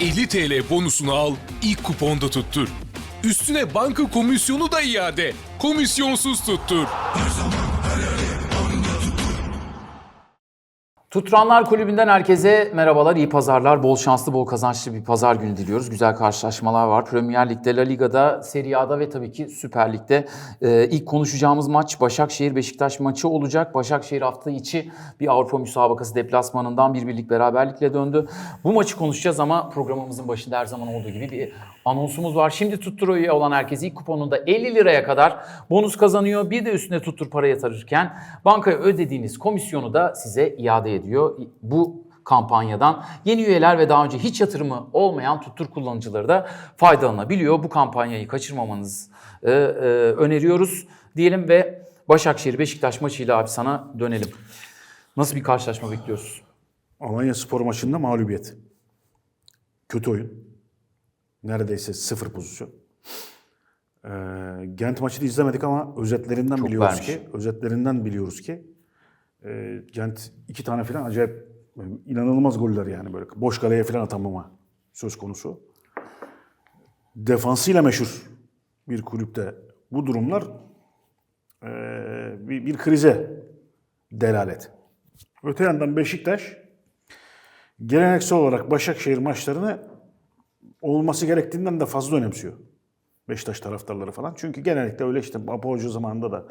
50 TL bonusunu al, ilk kuponda tuttur. Üstüne banka komisyonu da iade. Komisyonsuz tuttur. Tutranlar Kulübü'nden herkese merhabalar, iyi pazarlar. Bol şanslı, bol kazançlı bir pazar günü diliyoruz. Güzel karşılaşmalar var. Premier Lig'de, La Liga'da, Serie A'da ve tabii ki Süper Lig'de. Ee, ilk konuşacağımız maç Başakşehir-Beşiktaş maçı olacak. Başakşehir hafta içi bir Avrupa müsabakası deplasmanından bir birlik beraberlikle döndü. Bu maçı konuşacağız ama programımızın başında her zaman olduğu gibi bir anonsumuz var. Şimdi Tuttur olan herkes ilk kuponunda 50 liraya kadar bonus kazanıyor. Bir de üstüne Tuttur para yatırırken bankaya ödediğiniz komisyonu da size iade ediyor. Bu kampanyadan yeni üyeler ve daha önce hiç yatırımı olmayan Tuttur kullanıcıları da faydalanabiliyor. Bu kampanyayı kaçırmamanızı e, e, öneriyoruz diyelim ve Başakşehir Beşiktaş maçıyla abi sana dönelim. Nasıl bir karşılaşma bekliyoruz? Alanya spor maçında mağlubiyet. Kötü oyun. Neredeyse sıfır pozisyon. Ee, Gent maçını izlemedik ama özetlerinden Çok biliyoruz vermiş. ki özetlerinden biliyoruz ki e, Gent iki tane falan acayip inanılmaz goller yani böyle boş kaleye falan atamama söz konusu. Defansıyla meşhur bir kulüpte bu durumlar e, bir, bir krize delalet. Öte yandan Beşiktaş geleneksel olarak Başakşehir maçlarını olması gerektiğinden de fazla önemsiyor. Beşiktaş taraftarları falan. Çünkü genellikle öyle işte Apo Hoca zamanında da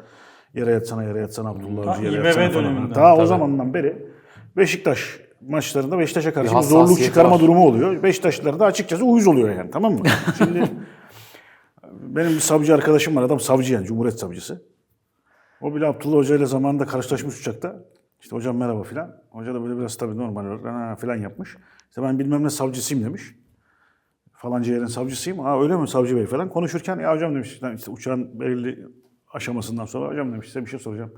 yere yatsana yere yatsana Abdullah Avcı yere İBB yatsana falan. döneminden. Ta o Tabii. zamandan beri Beşiktaş maçlarında Beşiktaş'a karşı Bir zorluk çıkarma var. durumu oluyor. Beşiktaşlılar da açıkçası uyuz oluyor yani tamam mı? Şimdi benim bir savcı arkadaşım var adam savcı yani Cumhuriyet savcısı. O bile Abdullah Hoca ile zamanında karşılaşmış uçakta. İşte hocam merhaba filan. Hoca da böyle biraz tabii normal olarak "Ha" filan yapmış. İşte ben bilmem ne savcısıyım demiş. Falanca yerin savcısıyım. Ha öyle mi savcı bey falan. Konuşurken ya hocam demiş "lan işte uçağın belirli aşamasından sonra hocam demiş size bir şey soracağım.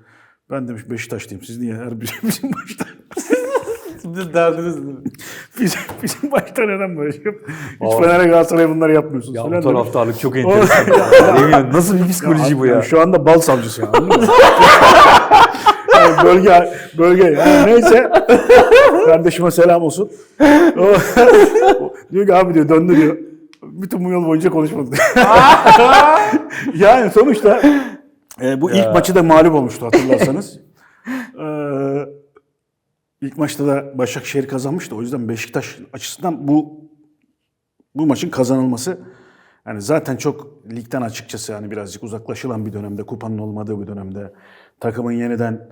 Ben demiş Beşiktaşlıyım. Siz niye her bizim başta Şimdi derdiniz ne? bizim, bizim başta neden böyle şey Hiç Fener'e Galatasaray'a bunları yapmıyorsunuz. Ya bu demiş. taraftarlık çok enteresan. Yemin nasıl bir psikoloji bu ya? Şu anda bal savcısı mı? Yani bölge, bölge. Yani neyse. Kardeşime selam olsun. Diyor ki abi diyor döndü diyor. Bütün bu yol boyunca konuşmadık. yani sonuçta e, bu ilk maçı da mağlup olmuştu hatırlarsanız. Ee, ilk maçta da Başakşehir kazanmıştı. O yüzden Beşiktaş açısından bu bu maçın kazanılması yani zaten çok ligden açıkçası yani birazcık uzaklaşılan bir dönemde, kupanın olmadığı bir dönemde, takımın yeniden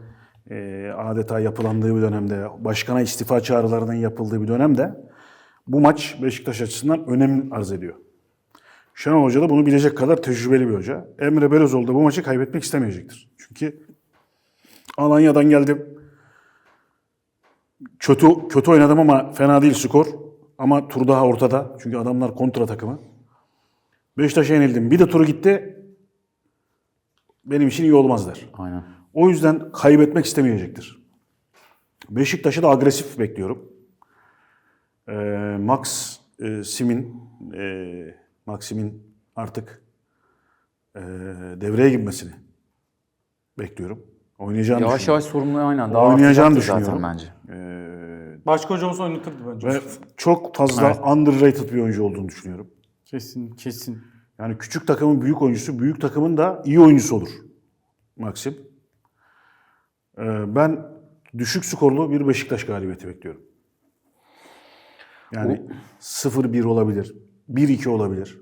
e, adeta yapılandığı bir dönemde, başkana istifa çağrılarının yapıldığı bir dönemde bu maç Beşiktaş açısından önem arz ediyor. Şenol Hoca da bunu bilecek kadar tecrübeli bir hoca. Emre Belözoğlu da bu maçı kaybetmek istemeyecektir. Çünkü Alanya'dan geldim. Kötü kötü oynadım ama fena değil skor. Ama tur daha ortada. Çünkü adamlar kontra takımı. Beşiktaş'a yenildim. Bir de turu gitti. Benim için iyi olmaz der. Aynen. O yüzden kaybetmek istemeyecektir. Beşiktaş'ı da agresif bekliyorum. Ee, Max e, Sim'in e, Maxim'in artık e, devreye girmesini bekliyorum. Oynayacağını Yavaş düşünüyorum. yavaş sorumlu aynen. Daha Oynayacağını artacaktır zaten düşünüyorum. bence. Başka hoca olsa oynatırdı bence. Ve çok fazla underrated bir oyuncu olduğunu düşünüyorum. Kesin, kesin. Yani küçük takımın büyük oyuncusu, büyük takımın da iyi oyuncusu olur Maxim. Ee, ben düşük skorlu bir Beşiktaş galibiyeti bekliyorum. Yani 0-1 olabilir, 1-2 olabilir.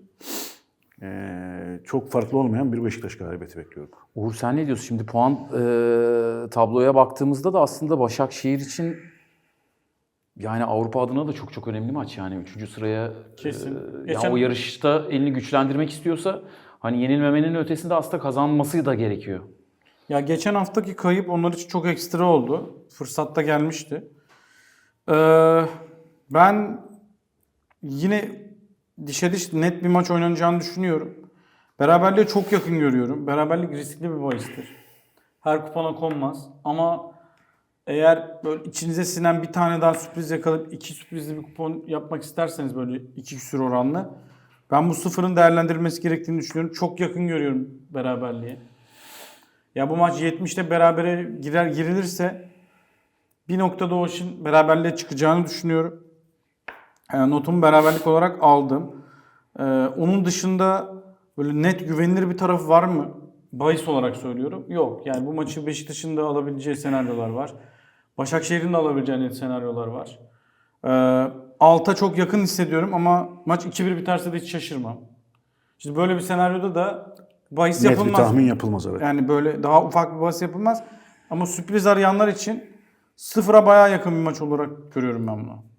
Ee, çok farklı olmayan bir Beşiktaş galibiyeti bekliyorum. Uğur sen ne diyorsun? Şimdi puan e, tabloya baktığımızda da aslında Başakşehir için yani Avrupa adına da çok çok önemli maç yani. Üçüncü sıraya Kesin. e, yani Geçen- o yarışta elini güçlendirmek istiyorsa hani yenilmemenin ötesinde aslında kazanması da gerekiyor. Ya geçen haftaki kayıp onlar için çok ekstra oldu. Fırsatta gelmişti. Ee, ben yine dişe diş net bir maç oynanacağını düşünüyorum. Beraberliğe çok yakın görüyorum. Beraberlik riskli bir bahistir. Her kupona konmaz. Ama eğer böyle içinize sinen bir tane daha sürpriz yakalayıp iki sürprizli bir kupon yapmak isterseniz böyle iki küsür oranlı. Ben bu sıfırın değerlendirilmesi gerektiğini düşünüyorum. Çok yakın görüyorum beraberliğe. Ya bu maç 70'te berabere girer girilirse bir noktada o işin beraberliğe çıkacağını düşünüyorum. Yani notumu beraberlik olarak aldım. Ee, onun dışında böyle net güvenilir bir tarafı var mı? Bahis olarak söylüyorum. Yok. Yani bu maçı Beşiktaş'ın da alabileceği senaryolar var. Başakşehir'in de alabileceği net senaryolar var. Ee, alta çok yakın hissediyorum ama maç 2-1 biterse de hiç şaşırmam. Şimdi böyle bir senaryoda da bahis Net bir yapılmaz. tahmin yapılmaz evet. Yani böyle daha ufak bir bahis yapılmaz. Ama sürpriz arayanlar için sıfıra bayağı yakın bir maç olarak görüyorum ben bunu.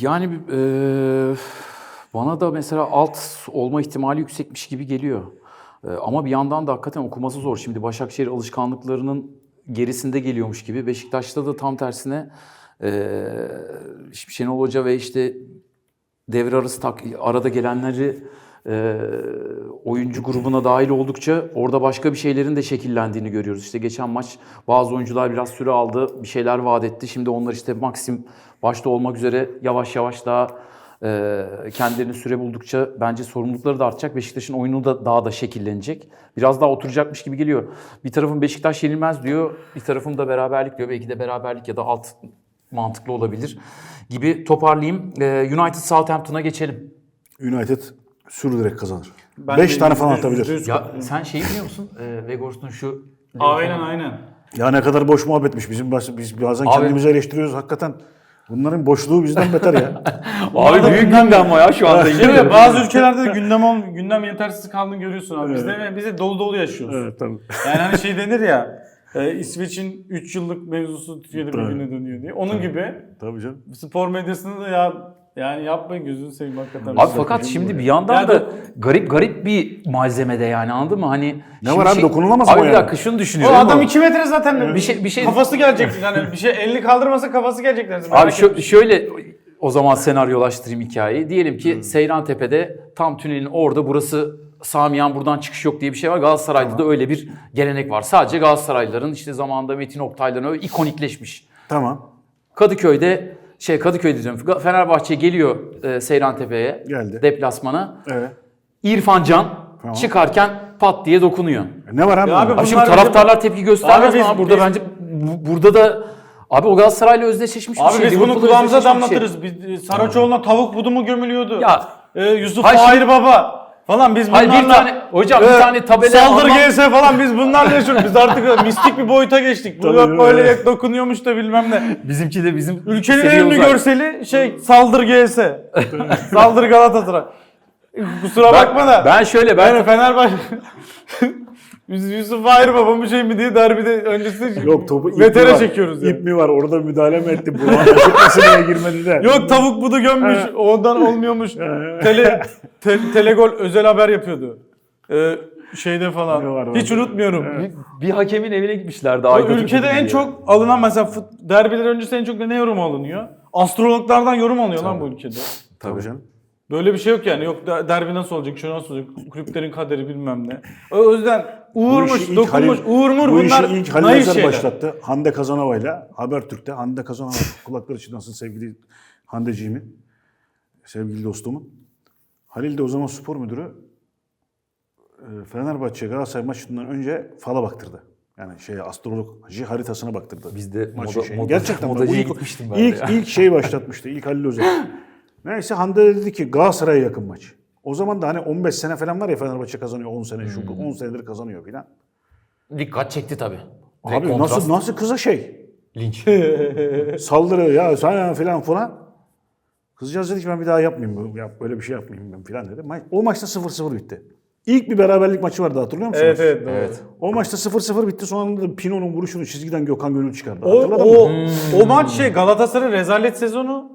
Yani e, bana da mesela alt olma ihtimali yüksekmiş gibi geliyor. E, ama bir yandan da hakikaten okuması zor. Şimdi Başakşehir alışkanlıklarının gerisinde geliyormuş gibi. Beşiktaş'ta da tam tersine e, Şenol Hoca ve işte devre arası tak, arada gelenleri e, oyuncu grubuna dahil oldukça orada başka bir şeylerin de şekillendiğini görüyoruz. İşte geçen maç bazı oyuncular biraz süre aldı, bir şeyler vaat etti. Şimdi onlar işte Maxim başta olmak üzere yavaş yavaş daha e, kendilerini süre buldukça bence sorumlulukları da artacak. Beşiktaş'ın oyunu da daha da şekillenecek. Biraz daha oturacakmış gibi geliyor. Bir tarafım Beşiktaş yenilmez diyor, bir tarafım da beraberlik diyor. Belki de beraberlik ya da alt mantıklı olabilir gibi toparlayayım. E, United Southampton'a geçelim. United sürdürerek kazanır. Ben 5 de tane falan atabilir. Ya sen şeyi biliyor musun? E, Vegors'un şu... Aynen aynen. Ya ne kadar boş muhabbetmiş. Bizim bas- biz bazen Abi- kendimizi eleştiriyoruz hakikaten. Bunların boşluğu bizden beter ya. Abi büyük gündem ama ya şu anda. Değil mi? Bazı ülkelerde de gündem ol, gündem yetersiz kaldığını görüyorsun abi. Biz de biz de dolu dolu yaşıyoruz. evet tabii. Yani hani şey denir ya. e, İsveç'in 3 yıllık mevzusu Türkiye'de bir Tabii. güne dönüyor diye. Onun gibi Tabii canım. spor medyasında da ya yani yapmayın gözünü seveyim hakikaten. Abi fakat şimdi bir yandan Yani da garip garip bir malzemede yani anladın mı? Hani Ne var abi, dokunulamaz mı Abi o bir dakika şunu o düşünüyorum. adam 2 metre zaten Bir şey- bir şey- kafası gelecek yani bir şey elini kaldırmasa kafası gelecek dersin. Abi Merak şö- şöyle o zaman senaryolaştırayım hikayeyi. Diyelim ki Seyran Tepe'de tam tünelin orada burası Samiyan buradan çıkış yok diye bir şey var. Galatasaray'da da öyle bir gelenek var. Sadece Galatasaraylıların işte zamanında Metin Oktay'ların öyle ikonikleşmiş. Tamam. Kadıköy'de şey Kadıköy'de diyorum. Fenerbahçe geliyor e, Seyran Tepe'ye Geldi. deplasmana. Evet. İrfan Can Tamam. çıkarken pat diye dokunuyor. E Ne var abi? Ya abi bunda? Abi şimdi Bunlar taraftarlar tepki göstermez Abi mi biz- abi? Burada biz- bence bu- burada da abi o Galatasaray'la özdeşleşmiş bir Abi şey. biz bunu Liverpool'la kulağımıza özdeşleşmiş bir şey. damlatırız. Biz, e, Saraçoğlu'na tavuk budu mu gömülüyordu? Ya- Ee, Yusuf Hayır, Fahir şimdi- Baba falan biz Hayır, bir bunlarla... tane- hocam, bir Ee, tane tabela Saldır GS falan biz bunlarla yaşıyoruz. Biz artık mistik bir boyuta geçtik. Bu yok böyle evet. dokunuyormuş da bilmem ne. Bizimki de bizim Ülkenin en ünlü görseli şey saldır GS. saldır Galatasaray. Kusura Ben- bakma da. Ben şöyle ben Yani Fenerbahçe... Yusuf Fahir Baba mı şey mi diye derbide öncesi Yok topu ip mi vetere var? çekiyoruz yani. İp mi var? Orada müdahale mi etti? Burhan açıklasın diye girmedi de. Yok tavuk budu gömmüş. Ondan olmuyormuş. Tele, te- Telegol özel haber yapıyordu. Ee, şeyde falan. Ne var, Hiç unutmuyorum. bir, bir hakemin evine gitmişlerdi. Aydın ülkede en çok alınan mesela fut, derbiler öncesi en çok ne yorum alınıyor? Astrologlardan yorum alınıyor lan bu ülkede. Tabii canım. Böyle bir şey yok yani. Yok derbi nasıl olacak, şu nasıl olacak, kulüplerin kaderi bilmem ne. O yüzden Bu uğurmuş, dokunmuş, Halil- uğurmur bu bunlar ilk Halil naif şeyler. başlattı. Hande Kazanova'yla Habertürk'te. Hande Kazanova kulakları çınlasın sevgili Handeciğimin. Sevgili dostumun. Halil de o zaman spor müdürü e, Fenerbahçe Galatasaray maçından önce fala baktırdı. Yani şey astrolog haritasına baktırdı. Biz de Maçın moda- şeyini. moda- Gerçekten modacıya ilk, gitmiştim ben ilk, ya. ilk şey başlatmıştı. İlk Halil Özer. Neyse Hande de dedi ki Galatasaray'a yakın maç. O zaman da hani 15 sene falan var ya Fenerbahçe kazanıyor 10 sene şu 10 senedir kazanıyor filan. Dikkat çekti tabii. Direkt Abi kontrast. nasıl nasıl kıza şey linç. saldırı ya sen filan falan. Kızcağız dedi ki ben bir daha yapmayayım bu- yap, böyle bir şey yapmayayım ben filan dedi. Ma- O maçta 0-0 bitti. İlk bir beraberlik maçı vardı hatırlıyor musunuz? Evet evet. doğru. evet. O maçta 0-0 bitti. Sonra da Pino'nun vuruşunu çizgiden Gökhan Gönül çıkardı. O, Hatırladın o, mı? o maç şey Galatasaray rezalet sezonu.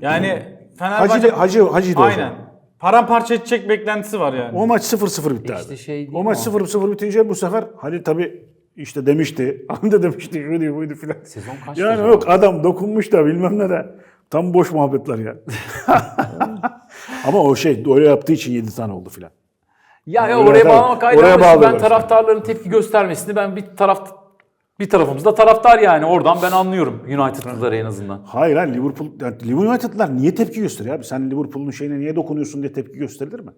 Yani Fenerbahçe... Hacı, Hacı, Hacı da o Aynen. zaman. Paramparça edecek beklentisi var yani. O maç 0-0 bitti İşte abi. şey değil o maç mi 0-0 bitince bu sefer Halil tabii işte demişti. Hande demişti şuydu buydu filan. Sezon kaç Yani sezon? yok adam dokunmuş da bilmem ne de. Tam boş muhabbetler ya. Ama o şey öyle yaptığı için 7 tane oldu filan. Ya, ya Oraya oraya tabii, bağlamak ayrı oraya ama şimdi ben bağlıyorlar taraftarların tepki göstermesini ben bir taraf bir tarafımızda taraftar yani oradan ben anlıyorum United'lıları en azından. Hayır hayır Liverpool, yani Liverpool United'lar niye tepki gösteriyor abi? Sen Liverpool'un şeyine niye dokunuyorsun diye tepki gösterilir mi?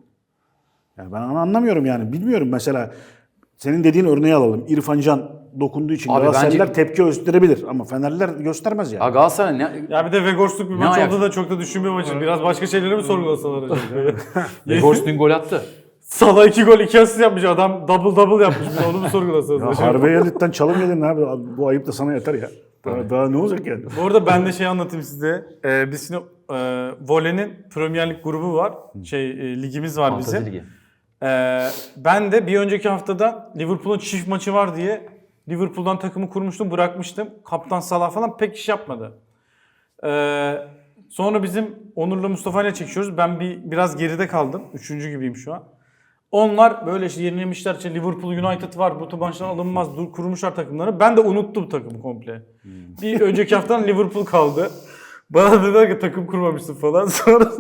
Yani ben onu anlamıyorum yani. Bilmiyorum mesela senin dediğin örneği alalım. İrfan Can dokunduğu için Abi Galatasaraylılar bence- tepki gösterebilir ama Fenerliler göstermez yani. Ya Galatasaray ne? Ya bir de Vegors'luk bir Ne maç ayak- oldu da çok da düşünmüyor maçı. Biraz başka şeyleri mi sorgulasalar acaba? Vegors dün gol attı. Salah 2 gol 2 asist yapmış. Adam double double yapmış. De onu mu sorgulasanız? Ya acaba? Harbi Elit'ten çalım yedin abi. Abi Bu ayıp da sana yeter ya. Daha, daha ne olacak yani? Bu arada ben de şey anlatayım size. Ee, biz şimdi e, Vole'nin Premier Lig grubu var. Şey e, ligimiz var Fantezi bizim. Ligi. Ee, ben de bir önceki haftada Liverpool'un çift maçı var diye Liverpool'dan takımı kurmuştum, bırakmıştım. Kaptan Salah falan pek iş yapmadı. Ee, sonra bizim Onur'la Mustafa ile çekiyoruz. Ben bir biraz geride kaldım. Üçüncü gibiyim şu an. Onlar böyle işte yenilemişler. İşte Liverpool United var. Bu maçtan alınmaz. Dur, kurmuşlar takımları. Ben de unuttum takımı komple. Bir önceki haftadan Liverpool kaldı. Bana dediler ki takım kurmamışsın falan. Sonra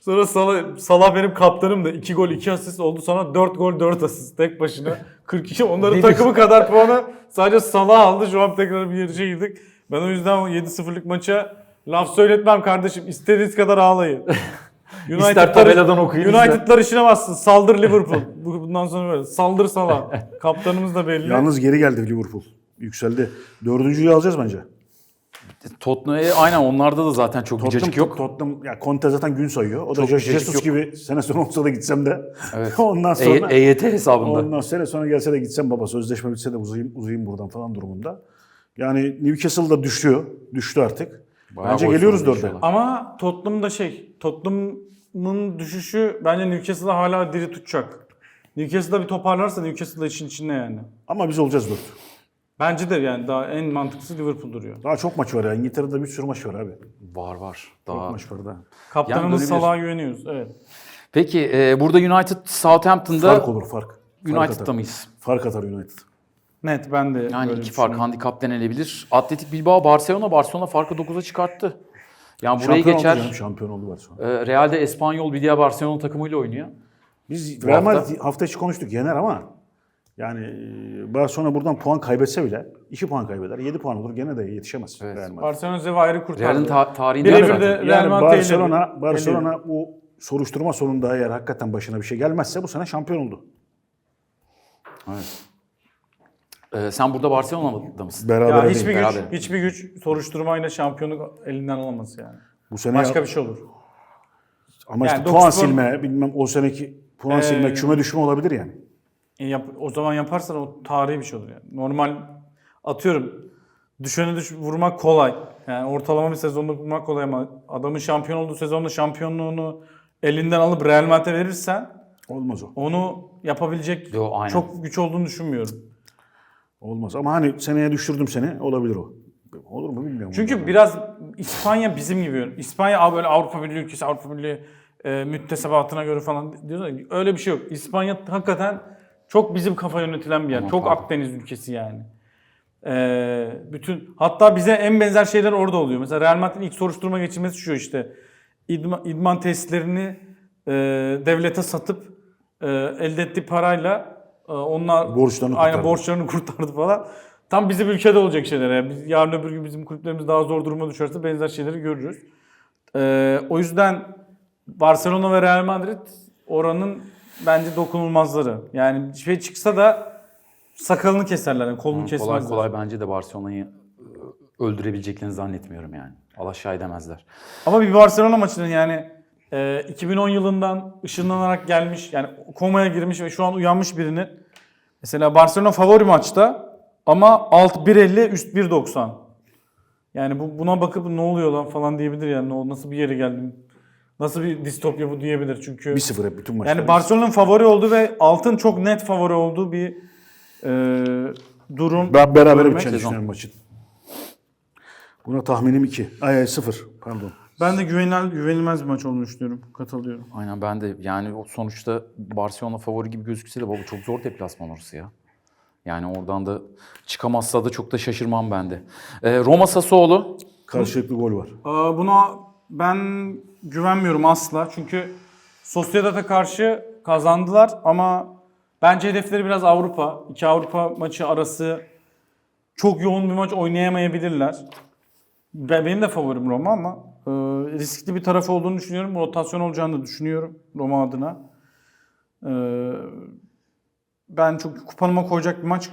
sonra Salah, Salah benim kaptanımdı. 2 gol 2 asist oldu. Sonra 4 gol 4 asist tek başına. 42. Onların takımı kadar puanı sadece Salah aldı. Şu an tekrar bir yarışa girdik. Ben o yüzden o 7-0'lık maça laf söyletmem kardeşim. İstediğiniz kadar ağlayın. İster tabeladan okuyun, United'lar işine bassın. Saldır Liverpool. Bu- Bundan sonra böyle. Saldır Salah. Kaptanımız da belli. Yalnız geri geldi Liverpool. Yükseldi. Dördüncüyü alacağız bence. Tottenham'e aynen onlarda da zaten çok bir cacık yok. Tottenham, ya Conte zaten gün sayıyor. O da Çok cacık Jesus yok. gibi sene sonu olsa da gitsem de. Evet. ondan E- sonra EYT hesabında. ondan sene sonra gelse de gitsem baba sözleşme bitse de uzayayım, uzayayım buradan falan durumunda. Yani Newcastle da düşüyor. Düştü artık. Bayağı bence geliyoruz dörde. Ama Tottenham'da şey, Tottenham'ın düşüşü bence Newcastle'ı hala diri tutacak. Newcastle'da bir toparlarsa Newcastle'da işin içinde yani. Ama biz olacağız dört. Bence de yani daha en mantıklısı Liverpool duruyor. Daha çok maç var ya. İngiltere'de bir sürü maç var abi. Var var. Çok Daha. maç var daha. Kaptanımız dönebilir. Salah'a güveniyoruz. Evet. Peki e, burada United Southampton'da Fark olur fark. Fark United'da atar. mıyız? Fark atar United. Net ben de Yani iki fark handikap denilebilir. Atletik Bilbao Barcelona Barcelona farkı 9'a çıkarttı. Yani burayı Şampiyon geçer. oldu canım, şampiyon oldu Barcelona. E, Real'de Espanyol bir diğer Barcelona takımıyla oynuyor. Biz Real hafta- Madrid hafta içi konuştuk yener ama yani e, Barcelona buradan puan kaybetse bile 2 puan kaybeder. 7 puan olur gene de yetişemez Evet. Real Madrid. Barcelona Zevair'i kurtardı. Real'in ta- tarihinde zaten. de Real Yani Madrid'i Barcelona. Barcelona bu soruşturma sonunda eğer hakikaten başına bir şey gelmezse bu sene şampiyon oldu. E, sen burada Barcelona'da mısın? Beraber Ya değil. hiçbir güç, beraber. hiçbir güç soruşturmayla şampiyonluk elinden alamaz yani. Bu sene Başka bir şey olur. ama işte Yani puan dokuz puan- silme, bilmem o seneki puan Ee, silme, küme düşme olabilir yani. E yap, o zaman yaparsan o tarihi bir şey olur yani. Normal atıyorum düşeni düş, vurmak kolay. Yani ortalama bir sezonda vurmak kolay ama adamın şampiyon olduğu sezonda şampiyonluğunu elinden alıp Real Madrid'e verirsen Olmaz o. onu yapabilecek Yo, aynen. çok güç olduğunu düşünmüyorum. Olmaz ama hani seneye düşürdüm seni olabilir o. Olur mu bilmiyorum. Çünkü biraz İspanya bizim gibi. İspanya böyle Avrupa Birliği ülkesi, Avrupa Birliği e, müttesebatına göre falan diyorlar. ya, Öyle bir şey yok. İspanya hakikaten çok bizim kafa yönetilen bir yer. Ama çok tabii. Akdeniz ülkesi yani. E, bütün hatta bize en benzer şeyler orada oluyor. Mesela Real Madrid'in ilk soruşturma geçirmesi şu işte. İdman, idman tesislerini e, devlete satıp e, elde ettiği parayla onlar Borçlarını aynen kurtardı. borçlarını kurtardı falan. Tam bizim ülkede olacak şeyler. Yani biz yarın öbür gün bizim kulüplerimiz daha zor duruma düşerse benzer şeyleri görürüz. Ee, o yüzden Barcelona ve Real Madrid oranın bence dokunulmazları. Yani şey çıksa da sakalını keserler. Yani kolunu Kolay kesmezler. kolay bence de Barcelona'yı e, öldürebileceklerini zannetmiyorum yani. Alaşağı edemezler. Ama bir Barcelona maçının yani e, 2010 yılından ışınlanarak gelmiş yani komaya girmiş ve şu an uyanmış birinin mesela Barcelona favori maçta ama alt 1.50 üst 1.90. Yani bu buna bakıp ne oluyor lan falan diyebilir yani o nasıl bir yere geldim. Nasıl bir distopya bu diyebilir çünkü. 1-0 hep bütün maçlar. Yani Barcelona'nın favori olduğu ve altın çok net favori olduğu bir e, durum. Ben beraber biteceğini düşünüyorum maçın. Buna tahminim 2. Ay 0 pardon. Ben de güvenil, güvenilmez bir maç olduğunu düşünüyorum. Katılıyorum. Aynen ben de yani o sonuçta Barcelona favori gibi gözükse de baba çok zor deplasman orası ya. Yani oradan da çıkamazsa da çok da şaşırmam ben de. Ee, Roma Sassuolo Karşılıklı gol var. Aa, Buna ben güvenmiyorum asla. Çünkü Sociedad'a karşı kazandılar ama bence hedefleri biraz Avrupa. İki Avrupa maçı arası çok yoğun bir maç oynayamayabilirler. Ben, benim de favorim Roma ama e, riskli bir tarafı olduğunu düşünüyorum. Rotasyon olacağını da düşünüyorum Roma adına. E, ben çok kupanıma koyacak bir maç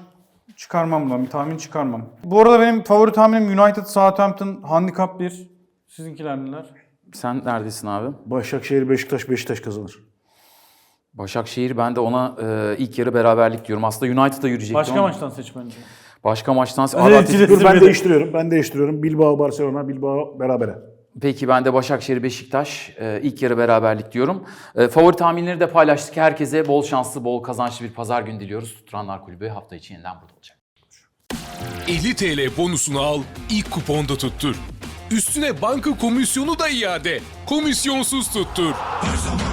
çıkarmam ben. Bir tahmin çıkarmam. Bu arada benim favori tahminim United Southampton handikap 1. Sizinkiler neler? Sen neredesin abi? Başakşehir, Beşiktaş, Beşiktaş kazanır. Başakşehir ben de ona e, ilk yarı beraberlik diyorum. Aslında United'a yürüyecektim Başka ama- maçtan seç bence. Başka maçtan... Dur ben Zirvede. değiştiriyorum. Ben değiştiriyorum. Bilbao, Barcelona, Bilbao berabere. Peki ben de Başakşehir Beşiktaş e, ilk yarı beraberlik diyorum. E, favori tahminleri de paylaştık. Herkese bol şanslı, bol kazançlı bir pazar günü diliyoruz. Tutturanlar Kulübü hafta içi yeniden burada olacak. 50 TL bonusunu al, ilk kuponda tuttur. Üstüne banka komisyonu da iade. Komisyonsuz tuttur. Her zaman